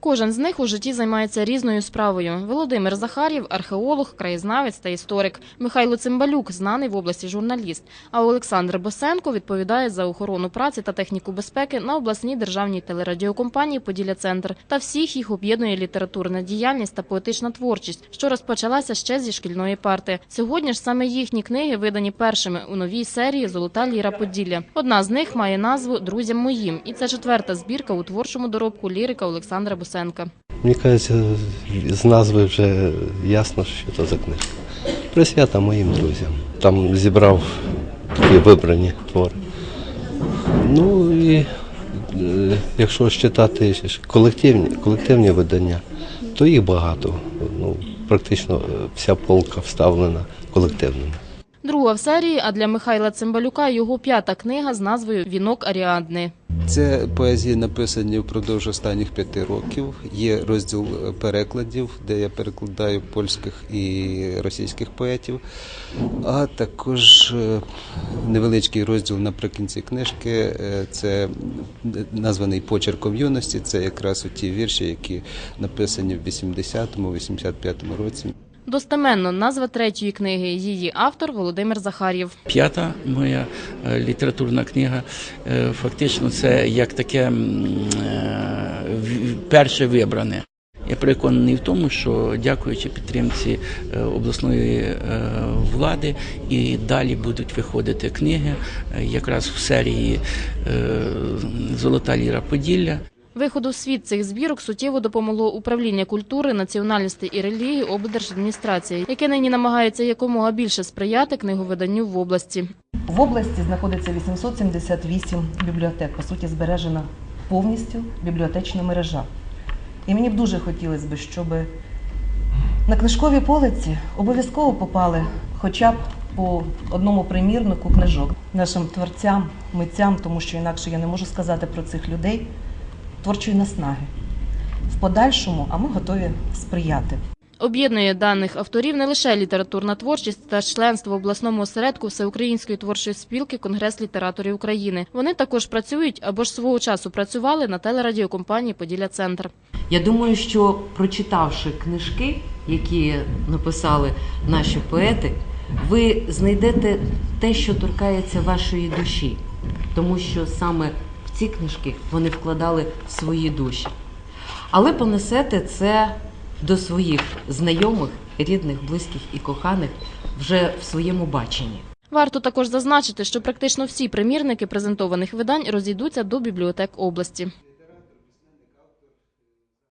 Кожен з них у житті займається різною справою. Володимир Захарів – археолог, краєзнавець та історик. Михайло Цимбалюк – знаний в області журналіст. А Олександр Босенко відповідає за охорону праці та техніку безпеки на обласній державній телерадіокомпанії «Поділля Центр». Та всіх їх об'єднує літературна діяльність та поетична творчість, що розпочалася ще зі шкільної парти. Сьогодні ж саме їхні книги видані першими у новій серії «Золота ліра Поділля». Одна з них має назву «Друзям моїм». І це четверта збірка у творчому доробку лірика Олександра Босенка. Мені кажеться, з назви вже ясно, що це за книжка. Присвята моїм друзям. Там зібрав такі вибрані твори. Ну і е, якщо читати колективні, колективні видання, то їх багато. Ну, практично е, вся полка вставлена колективними. Друга в серії, а для Михайла Цимбалюка його п'ята книга з назвою Вінок Аріадни. Це поезії написані впродовж останніх п'яти років. Є розділ перекладів, де я перекладаю польських і російських поетів, а також е, невеличкий розділ наприкінці книжки. е, Це названий Почерком юності. Це якраз ті вірші, які написані в 80-му, 85-му році. Достеменно назва третьої книги. Її автор Володимир Захарєв. П'ята моя е, літературна книга. е, Фактично, це як таке е, перше вибране. Я переконаний в тому, що дякуючи підтримці обласної влади, і далі будуть виходити книги якраз в серії Золота ліра Поділля. Виходу в світ цих збірок суттєво допомогло управління культури, національності і релігії облдержадміністрації, яке нині намагається якомога більше сприяти книговиданню в області. В області знаходиться 878 бібліотек, по суті, збережена повністю бібліотечна мережа. І мені б дуже хотілося б, щоб на книжковій полиці обов'язково попали хоча б по одному примірнику книжок нашим творцям, митцям, тому що інакше я не можу сказати про цих людей творчої наснаги. В подальшому, а ми готові сприяти. Об'єднує даних авторів не лише літературна творчість та членство в обласному осередку Всеукраїнської творчої спілки Конгрес літераторів України. Вони також працюють або ж свого часу працювали на телерадіокомпанії Поділля Центр. Я думаю, що прочитавши книжки, які написали наші поети, ви знайдете те, що торкається вашої душі, тому що саме в ці книжки вони вкладали свої душі. Але понесете це до своїх знайомих, рідних, близьких і коханих вже в своєму баченні. Варто також зазначити, що практично всі примірники презентованих видань розійдуться до бібліотек області.